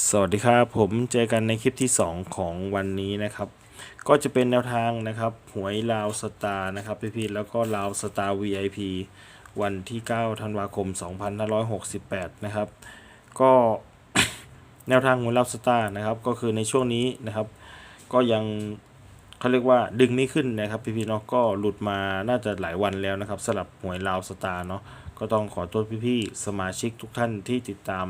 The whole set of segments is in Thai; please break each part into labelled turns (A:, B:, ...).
A: สวัสดีครับ ผมเจอกันในคลิปที่ 2 ของวันนี้นะครับ ก็จะเป็นแนวทางนะครับหวยลาวสตาร์นะครับพี่ๆแล้วก็ลาวสตาร์ VIP วันที่ 9 ธันวาคม 2568 นะครับ ก็แนวทางหวยลาวสตาร์นะครับ ก็คือในช่วงนี้นะครับ ก็ยังเขาเรียกว่าดึงไม่ขึ้นนะครับพี่ๆเนาะก็หลุดมาน่าจะหลายวันแล้วนะครับสำหรับหวยลาวสตาร์เนาะก็ต้องขอโทษพี่ๆสมาชิกทุกท่านที่ติดตาม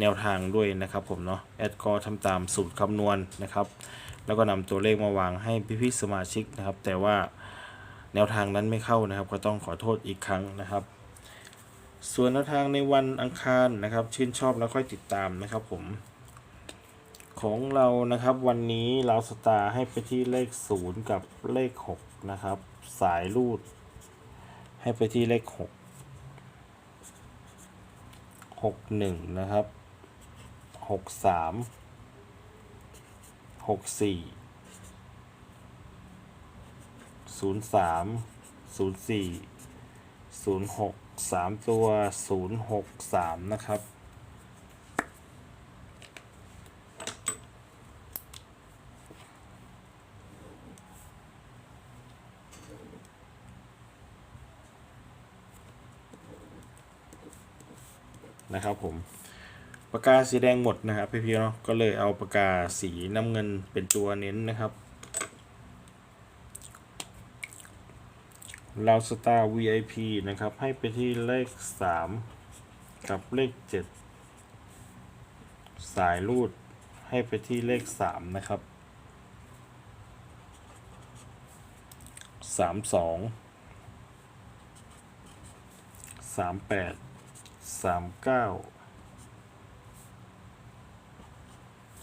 A: แนวทางด้วยนะครับผมเนาะแอดก็ทำตามสูตรคำนวณนะครับ แล้วก็นำตัวเลขมาวางให้พี่ๆสมาชิกนะครับ แต่ว่าแนวทางนั้นไม่เข้านะครับ ก็ต้องขอโทษอีกครั้งนะครับ ส่วนแนวทางในวันอังคารนะครับ ชื่นชอบแล้วค่อยติดตามนะครับผม ของเรานะครับวันนี้เราสตาร์ให้ไปที่เลข 0 กับเลข 6 นะครับ สายรูด ให้ไปที่เลข 6 6 1 นะครับ หกสามหกสี่ศูนย์สามศูนย์สี่ศูนย์หกสามตัวศูนย์หกสามนะครับนะครับผม ปากกาสีแดงหมดนะครับพี่ๆเนาะก็เลยเอาปากกาสีน้ำเงินเป็นตัวเน้นนะครับเราสตาร์ VIP นะครับ ให้ไปที่เลข 3 กับเลข 7 สายรูดให้ไปที่เลข 3 นะครับ 3 2 3 8 สาม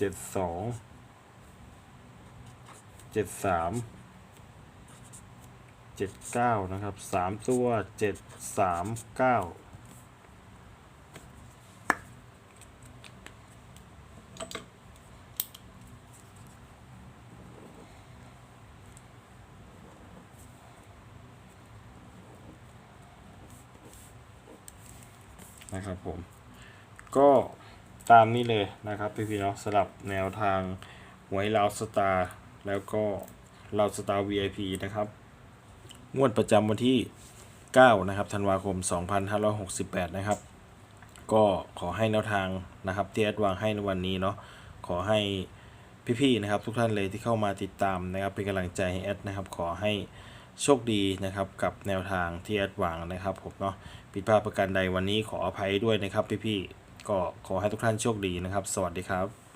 A: เจ็ดสองเจ็ดสามเจ็ดเก้านะครับสามตัวเจ็ดสามเก้านะครับผม ก็ ตามนี้เลยนะครับพี่พี่ๆเนาะสำหรับแนวทางหวยลาวสตาร์แล้วก็ลาวสตาร์ VIP นะครับ งวดประจำวันที่ 9 นะครับธันวาคม 2568 นะครับ ก็ขอให้แนวทางนะครับที่แอดวางให้ในวันนี้เนาะขอให้พี่ๆนะครับทุกท่านเลยที่เข้ามาติดตามนะครับเป็นกำลังใจให้แอดนะครับขอให้โชคดีนะครับกับแนวทางที่แอดวางนะครับผมเนาะผิดพลาดประการใดวันนี้ขออภัยด้วยนะครับพี่ๆ ก็ขอให้ทุกท่านโชคดีนะครับ สวัสดีครับ